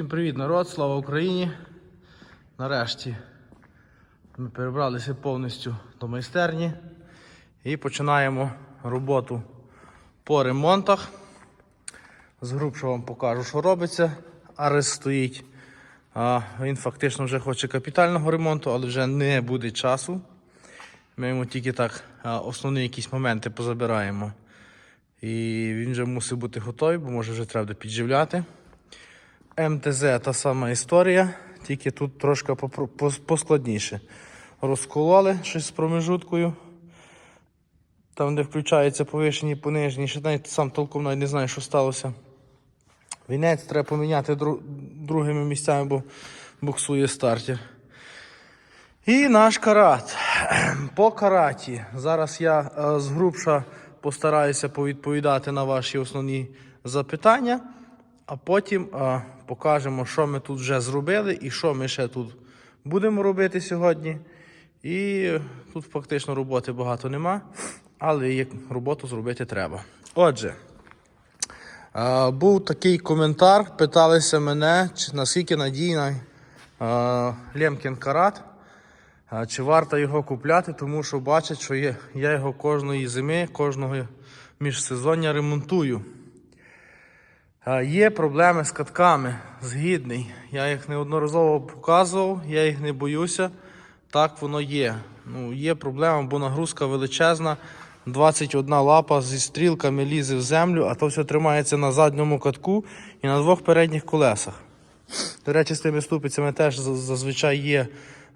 Всім привіт, народ, слава Україні. Нарешті ми перебралися повністю до майстерні і починаємо роботу по ремонтах. З грубше вам покажу, що робиться. Арес стоїть. Він фактично вже хоче капітального ремонту, але вже не буде часу. Ми йому тільки так основні якісь моменти позабираємо. І він вже мусить бути готовий, бо може вже треба підживляти. МТЗ та сама історія, тільки тут трошки поскладніше. Розкололи щось з промежуткою. Там, де включаються повишені, понижені, ще навіть сам толком навіть не знаю, що сталося. Вінець треба поміняти дру- другими місцями, бо буксує стартер. І наш карат. По караті. Зараз я е, згрубша постараюся повідповідати на ваші основні запитання, а потім е, покажемо, що ми тут вже зробили і що ми ще тут будемо робити сьогодні. І тут фактично роботи багато нема, але як роботу зробити треба. Отже, е, був такий коментар, питалися мене, чи наскільки надійний е, Лемкін карат. А Чи варто його купляти, тому що бачать, що є- я його кожної зими, кожного міжсезоння ремонтую. Є проблеми з катками, згідний. Я їх неодноразово показував, я їх не боюся. Так воно є. Ну, є проблема, бо нагрузка величезна. 21 лапа зі стрілками лізе в землю, а то все тримається на задньому катку і на двох передніх колесах. До речі, з тими ступицями теж зазвичай є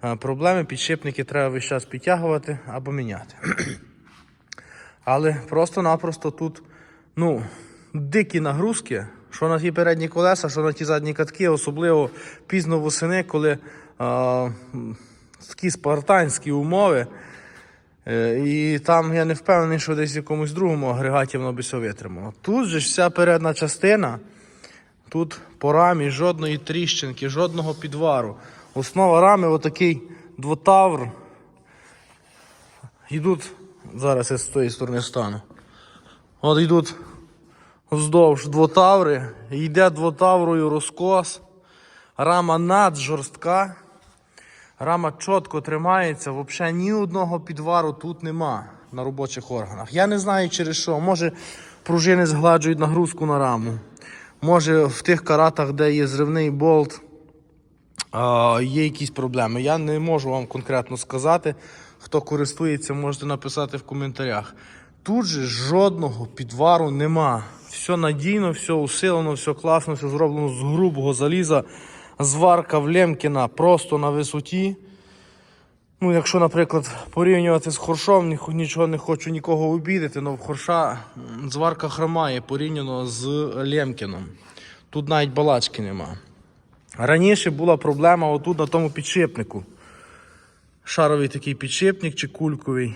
е, проблеми. Підшипники треба весь час підтягувати або міняти. Але просто-напросто тут ну, дикі нагрузки, що на ті передні колеса, що на ті задні катки, особливо пізно восени, коли а, такі спартанські умови. Е, І там я не впевнений, що десь в якомусь другому агрегаті воно би все витримало. Тут же ж вся передня частина, тут по рамі жодної тріщинки, жодного підвару. Основа рами отакий двотавр. Йдуть, зараз я з тої сторони стану. От йдуть вздовж двотаври, йде двотаврою розкос, рама наджорстка, рама чітко тримається, взагалі ні одного підвару тут нема на робочих органах. Я не знаю через що. Може пружини згладжують нагрузку на раму. Може в тих каратах, де є зривний болт, є якісь проблеми. Я не можу вам конкретно сказати. Хто користується, можете написати в коментарях. Тут же жодного підвару нема. Все надійно, все усилено, все класно, все зроблено з грубого заліза. Зварка в Лемкіна просто на висоті. Ну, якщо, наприклад, порівнювати з хоршом, нічого не хочу нікого обідати, але в хорша зварка хромає порівняно з Лемкіном. Тут навіть балачки нема. Раніше була проблема отут на тому підшипнику. Шаровий такий підшипник чи кульковий.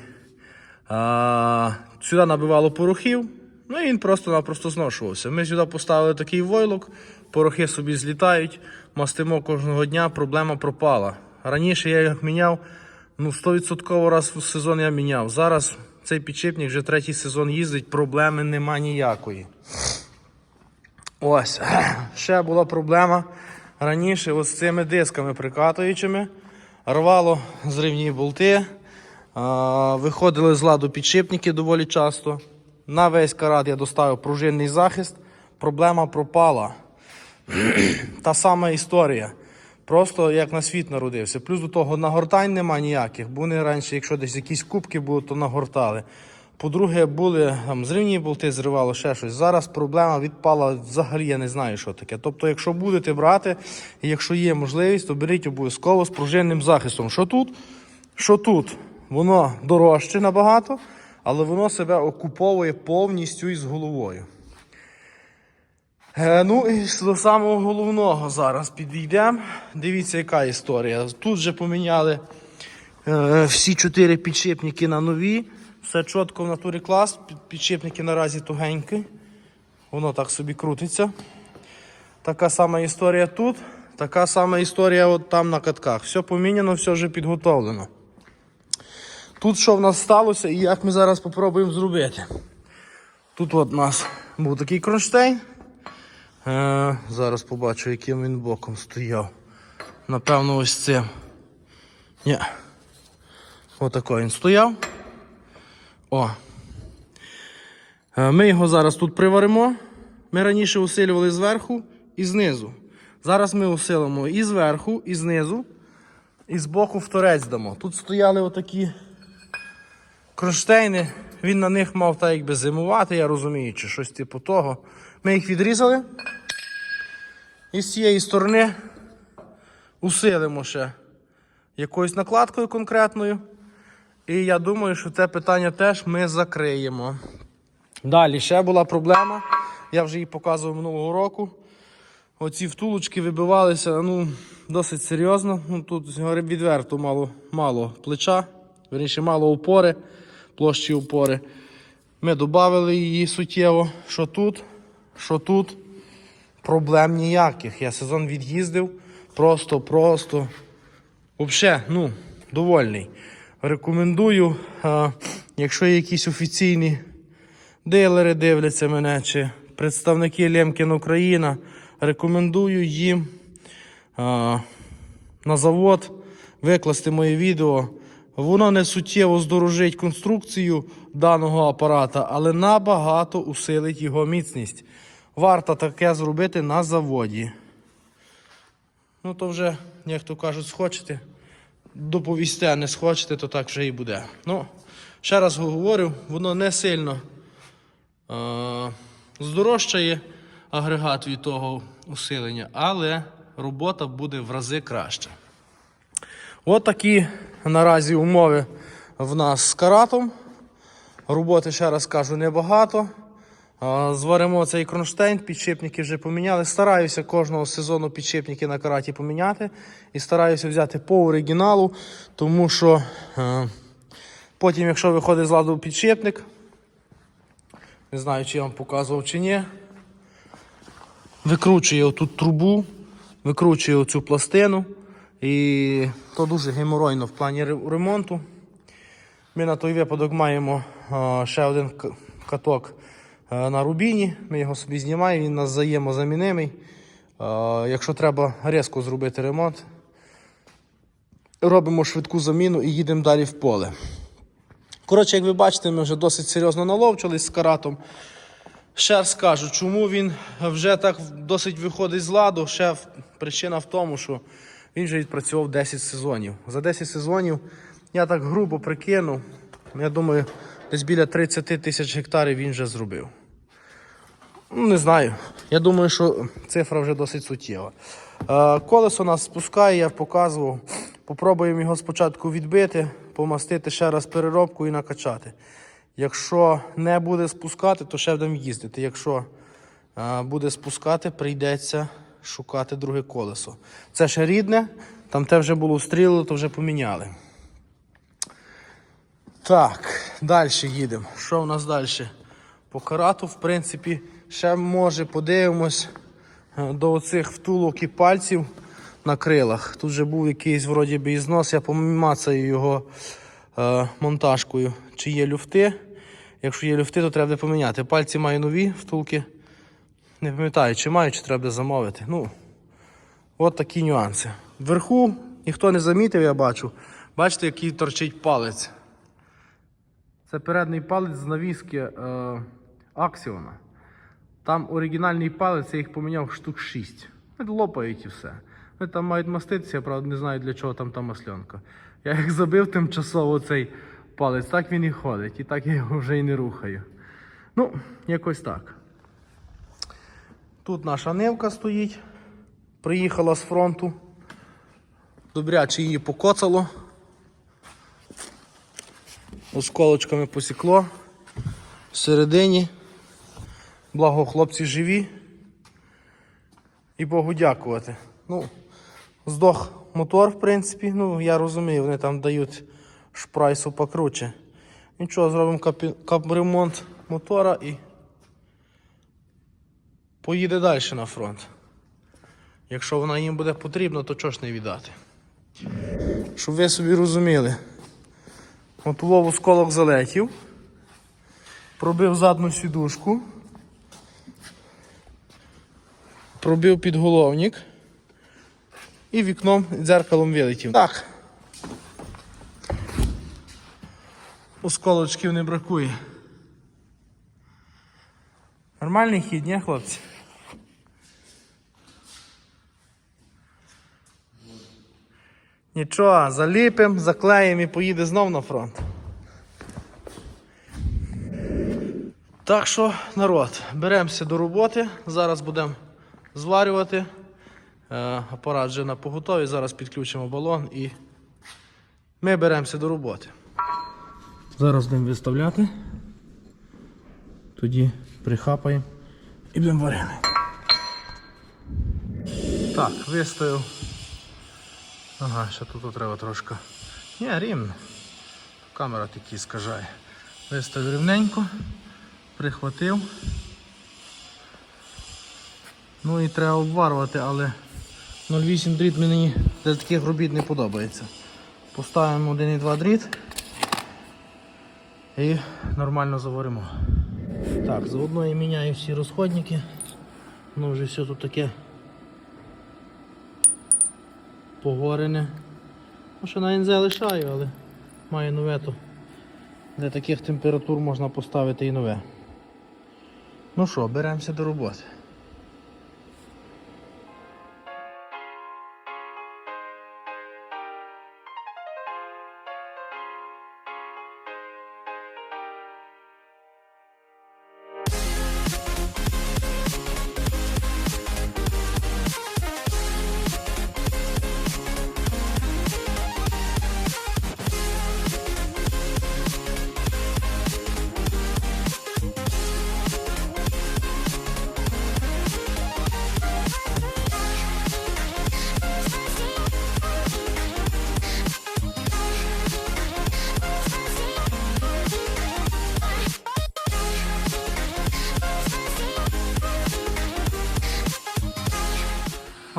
А, сюди набивало порохів, ну і він просто-напросто зношувався. Ми сюди поставили такий войлок, порохи собі злітають, мастимо кожного дня, проблема пропала. Раніше я їх міняв, ну 100% раз в сезон я міняв. Зараз цей підшипник вже третій сезон їздить, проблеми нема ніякої. Ось, ще була проблема раніше з цими дисками прикатуючими. Рвало зривні болти, виходили з ладу підшипники доволі часто. На весь карат я доставив пружинний захист, проблема пропала. Та сама історія. Просто як на світ народився. Плюс до того нагортань нема ніяких, бо вони раніше, якщо десь якісь кубки були, то нагортали. По-друге, були там зривні болти, зривало ще щось. Зараз проблема відпала взагалі, я не знаю, що таке. Тобто, якщо будете брати, і якщо є можливість, то беріть обов'язково з пружинним захистом. Що тут? Що тут? Воно дорожче набагато, але воно себе окуповує повністю із головою. Е, ну і до самого головного зараз підійдемо. Дивіться, яка історія. Тут вже поміняли е, всі чотири підшипники на нові. Все чітко в натурі клас. Підшипники наразі тугенькі. Воно так собі крутиться. Така сама історія тут. Така сама історія от там на катках. Все поміняно, все вже підготовлено. Тут що в нас сталося і як ми зараз спробуємо зробити. Тут от у нас був такий кронштейн. Е, зараз побачу, яким він боком стояв. Напевно, ось цим. Ні. Отако він стояв. О. Е, Ми його зараз тут приваримо. Ми раніше усилювали зверху і знизу. Зараз ми усилимо і зверху, і знизу, і збоку в торець дамо. Тут стояли отакі кронштейни. Він на них мав так якби зимувати, я розумію, чи щось типу того. Ми їх відрізали. І з цієї сторони усилимо ще якоюсь накладкою конкретною. І я думаю, що це питання теж ми закриємо. Далі ще була проблема. Я вже її показував минулого року. Оці втулочки вибивалися ну, досить серйозно. Ну, тут відверто мало, мало плеча, верніше мало опори, площі опори. Ми додали її суттєво. Що тут, що тут. Проблем ніяких. Я сезон від'їздив. Просто-просто. Взагалі, ну, довольний. Рекомендую, а, якщо є якісь офіційні дилери дивляться мене, чи представники Лемкін Україна, рекомендую їм а, на завод викласти моє відео. Воно не суттєво здорожить конструкцію даного апарата, але набагато усилить його міцність. Варто таке зробити на заводі. Ну, то вже, як то кажуть, схочете, доповісти, а не схочете, то так вже і буде. Ну, ще раз говорю, воно не сильно е- здорожчає агрегат від того усилення, але робота буде в рази краще. От такі наразі умови в нас з каратом. Роботи, ще раз кажу, небагато. Зваримо цей кронштейн, підшипники вже поміняли. Стараюся кожного сезону підшипники на караті поміняти. І стараюся взяти по оригіналу, тому що потім, якщо виходить з ладу підшипник, не знаю, чи я вам показував чи ні, викручує отут трубу, викручує оцю пластину. І то дуже геморойно в плані ремонту. Ми на той випадок маємо ще один каток на рубіні. Ми його собі знімаємо, він нас взаємозамінимий. Якщо треба різко зробити ремонт, робимо швидку заміну і їдемо далі в поле. Коротше, як ви бачите, ми вже досить серйозно наловчились з каратом. Ще раз скажу, чому він вже так досить виходить з ладу. Ще причина в тому, що він вже відпрацював 10 сезонів. За 10 сезонів я так грубо прикинув. Я думаю, десь біля 30 тисяч гектарів він вже зробив. Ну, не знаю. Я думаю, що цифра вже досить суттєва. Е, Колесо нас спускає, я показував. Попробуємо його спочатку відбити, помастити ще раз переробку і накачати. Якщо не буде спускати, то ще будемо їздити. Якщо е, буде спускати, прийдеться шукати друге колесо. Це ще рідне, там те вже було стріло, то вже поміняли. Так, далі їдемо. Що в нас далі? По карату, в принципі, ще може подивимось е, до оцих втулок і пальців на крилах. Тут вже був якийсь вроді би ізнос, я помацаю його е, монтажкою. Чи є люфти? Якщо є люфти, то треба поміняти. Пальці маю нові втулки. Не пам'ятаю, чи маю, чи треба замовити. Ну, от такі нюанси. Вверху ніхто не замітив, я бачу. Бачите, який торчить палець. Це передній палець з навіски е. Там оригінальний палець, я їх поміняв штук 6. Вони лопають і все. Вони там мають маститися, я правда не знаю для чого там та масленка. Я їх забив тимчасово цей палець, так він і ходить, і так я його вже і не рухаю. Ну, якось так. Тут наша нивка стоїть. Приїхала з фронту. Добряче її покоцало. Осколочками посікло. Всередині. Благо хлопці живі. І Богу дякувати. Ну, здох мотор, в принципі. Ну, я розумію, вони там дають шпрайсу покруче. Нічого, зробимо капремонт мотора і поїде далі на фронт. Якщо вона їм буде потрібна, то чого ж не віддати. Щоб ви собі розуміли. От улов осколок залетів, пробив задну сідушку. пробив підголовник і вікном дзеркалом вилетів. Так. Осколочків не бракує. Нормальний хід, ні, хлопці? Нічого, заліпим, заклеїмо і поїде знов на фронт. Так що, народ, беремося до роботи. Зараз будемо зварювати. Е, апарат вже на поготові. Зараз підключимо балон і ми беремося до роботи. Зараз будемо виставляти. Тоді прихапаємо і будемо варити. Так, виставив. Ага, ще тут треба трошки. Ні, рівно. Камера такі скажає. Виставив рівненько, прихватив. Ну і треба обварювати, але 0,8 дріт мені для таких робіт не подобається. Поставимо 1,2 дріт і нормально заваримо. Так, заодно я міняю всі розходники. Ну вже все тут таке погорене. Ну, ще на НЗ лишаю, але має нове то. Для таких температур можна поставити і нове. Ну що, беремося до роботи.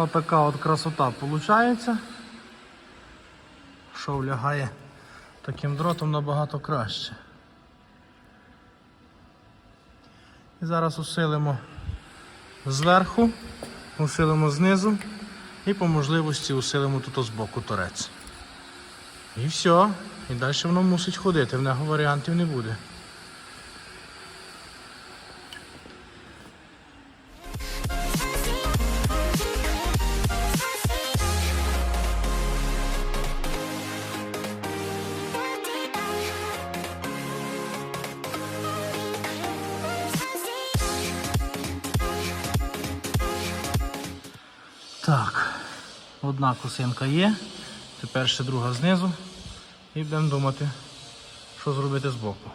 Отака от красота виходить. Шов лягає таким дротом набагато краще. І зараз усилимо зверху, усилимо знизу і по можливості усилимо тут з боку торець. І все. І далі воно мусить ходити, в нього варіантів не буде. Так, одна косинка є, тепер ще друга знизу. І будемо думати, що зробити збоку.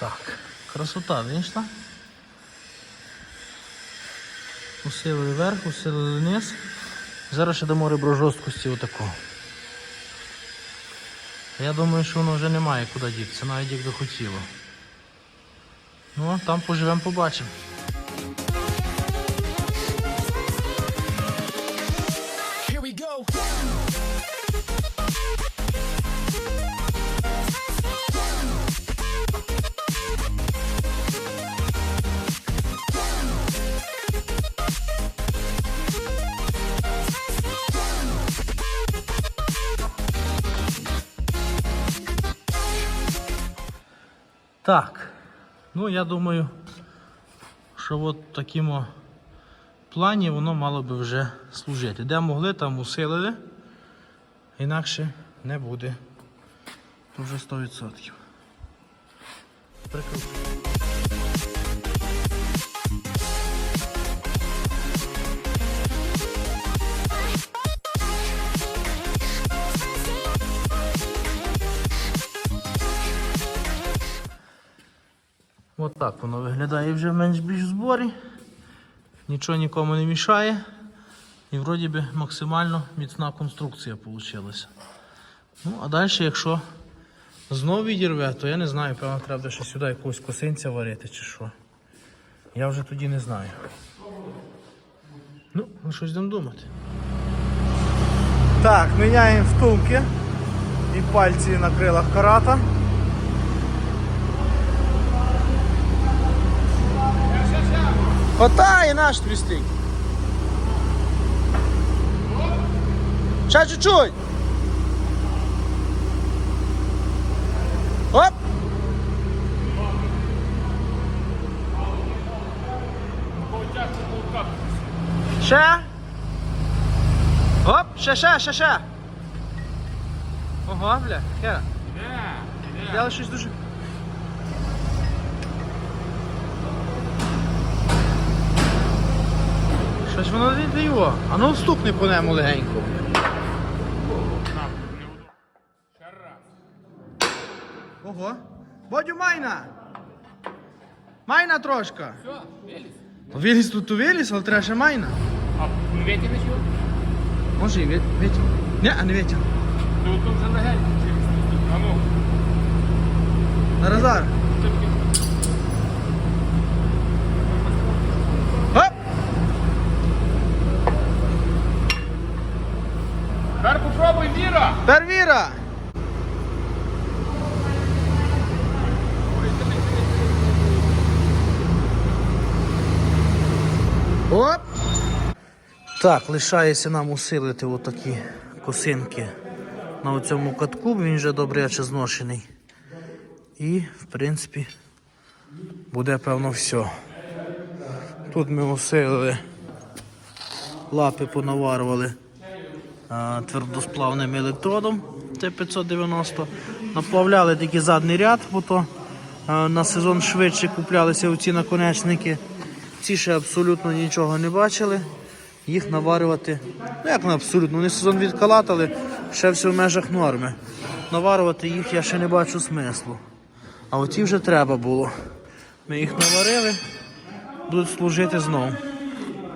Так, красота вийшла. Усилили вверх, усилили вниз. Зараз ще дамо ребро жорсткості отаку. Я думаю, що воно вже немає куди дітися, навіть якби хотіло. Ну, там поживемо, побачимо. Так, ну я думаю, що от такому плані воно мало би вже служити. Де могли, там усилили, інакше не буде. Вже 100%. Прикручуємо. От так воно виглядає вже менш-більш в зборі. Нічого нікому не мішає. І вроді би максимально міцна конструкція вийшла. Ну, а далі, якщо знову відірве, то я не знаю, певно, треба ще сюди якогось косинця варити чи що. Я вже тоді не знаю. Ну, ну щось будемо думати. Так, міняємо втулки і пальці на крилах карата. Хватай наш твістик. Ще чуть-чуть. Оп! Ще. Оп, ще, ще, ще, ще. Ого, бля, хера. Я щось дуже. Щось воно не дає. А ну стукни по ньому легенько. Ого. Бодю майна. Майна трошка. Все, виліз. Виліз тут у виліз, але треба ще майна. А не витягнеш його? Може і витяг. Ні, а не витяг. Ну то вже легенько через А ну, Назар. це таки. Оп! Тепер Міра! Первіра! Оп! Так, лишається нам усилити отакі косинки на цьому катку, він вже добряче зношений. І, в принципі, буде певно все. Тут ми усилили, лапи понаварювали а, твердосплавним електродом Т590. Наплавляли тільки задній ряд, бо то на сезон швидше куплялися оці наконечники. Ці ще абсолютно нічого не бачили. Їх наварювати, ну як на абсолютно, вони сезон відкалатали, ще все в межах норми. Наварювати їх я ще не бачу смислу. А оті вже треба було. Ми їх наварили, будуть служити знову.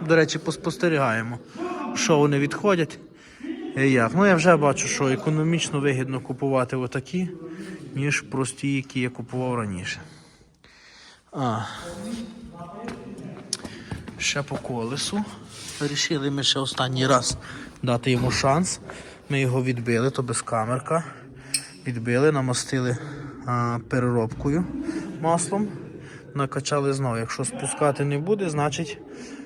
До речі, поспостерігаємо, що вони відходять. І як? Ну я вже бачу, що економічно вигідно купувати отакі, ніж прості, які я купував раніше. А. Ще по колесу. Вирішили ми ще останній раз дати йому шанс. Ми його відбили, то без камерка. Відбили, намастили а, переробкою маслом. Накачали знову. Якщо спускати не буде, значить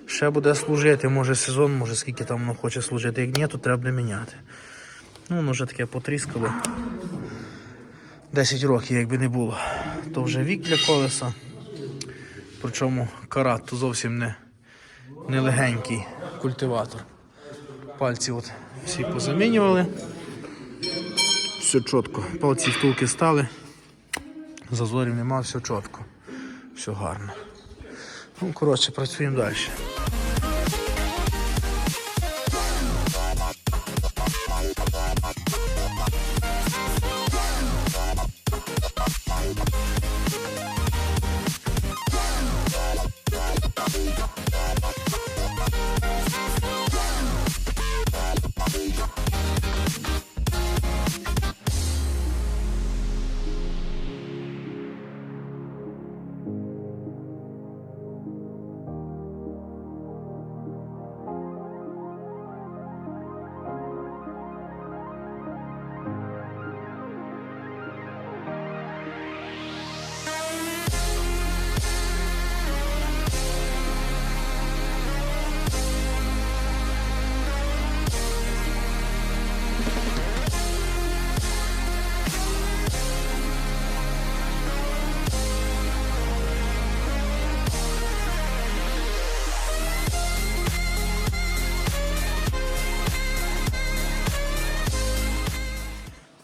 ще буде служити. Може сезон, може скільки там воно хоче служити. Як ні, то треба міняти. Ну, воно вже таке потріскало. 10 років, якби не було. То вже вік для колеса. Причому карат то зовсім не, не легенький культиватор. Пальці от всі позамінювали. Все чітко. Палці втулки стали. Зазорів нема, все чітко. Все гарно. Ну, коротше, працюємо далі.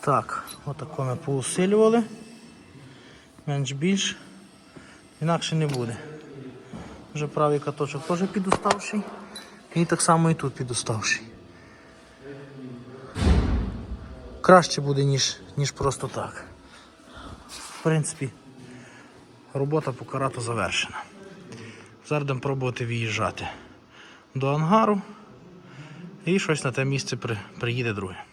Так, отако ми поусилювали. Менш більш. Інакше не буде. Вже правий каточок теж підуставший. І так само і тут підуставший. Краще буде, ніж, ніж просто так. В принципі, робота по карату завершена. Зараз будемо пробувати виїжджати до ангару і щось на те місце при, приїде друге.